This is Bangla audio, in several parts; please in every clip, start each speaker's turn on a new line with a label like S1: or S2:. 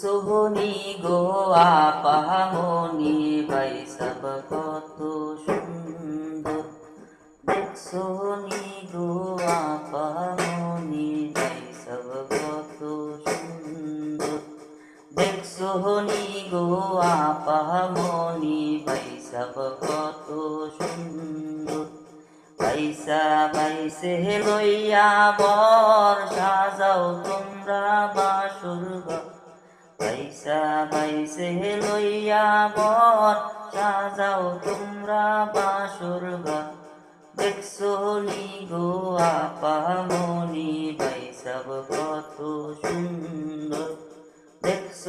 S1: সোহনি গো আপামনি ভাই সব কত সুন্দর। সোহনি গো আপামনি ভাই সব কত সুন্দর। দেখ সোহনি গো আপামনি ভাই সব কত সুন্দর। পয়সা পয়সে লইয়া বর সাজাও তোমরা বাসুর ঘর। পয়সা পয়সে লইয়া বর। সাজাও তোমরা বাসুর ঘর। দেখছ নি গো আপামনি ভাই সব কত সুন্দর। দেখছ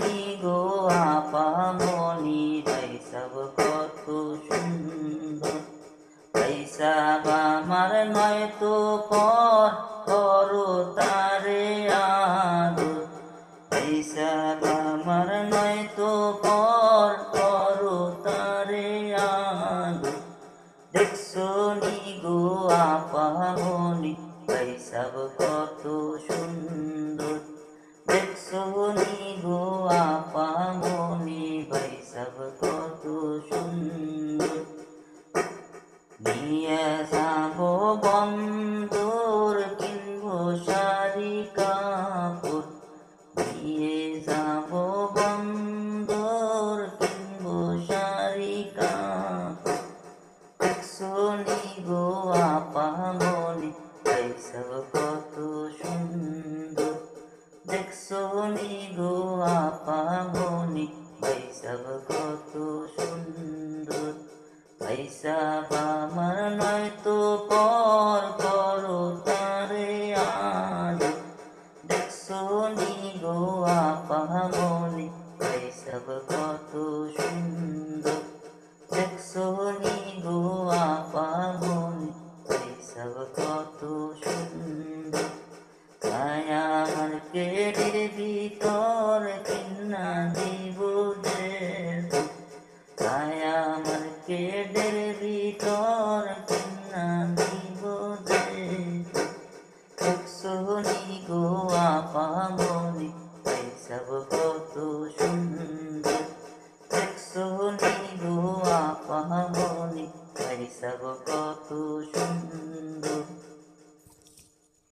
S1: নি গো আপামনি ভাই সব কত সুন্দর। পয়সা আমার নয় তো পর। আপামনি পয়সা কত সুন্দর। দেখছ নি গো আপামনি পয়সা কত সুন্দর। নিয়ে যাব বন্ধুর কিনবো শাড়ি, কাপড়। নিয়ে যাব বন্ধুর কিনবো শাড়ি, কাপড়। এইসব কত সুন্দর, দেখছ নি গো আপামনি এইসব কত সুন্দর, পয়সা আমার নয় তো পর করো তারে আজ, দেখছ নি গো আপামনি এইসব কত সুন্দর, দেখছ নি পেটের ভিতর কিনা দিব যে তাই আমার পেটের ভিতর কিনা দিব যে সোনি গো আপা মনি কত সুন্দর সোনি গো আপা সব কত সুন্দর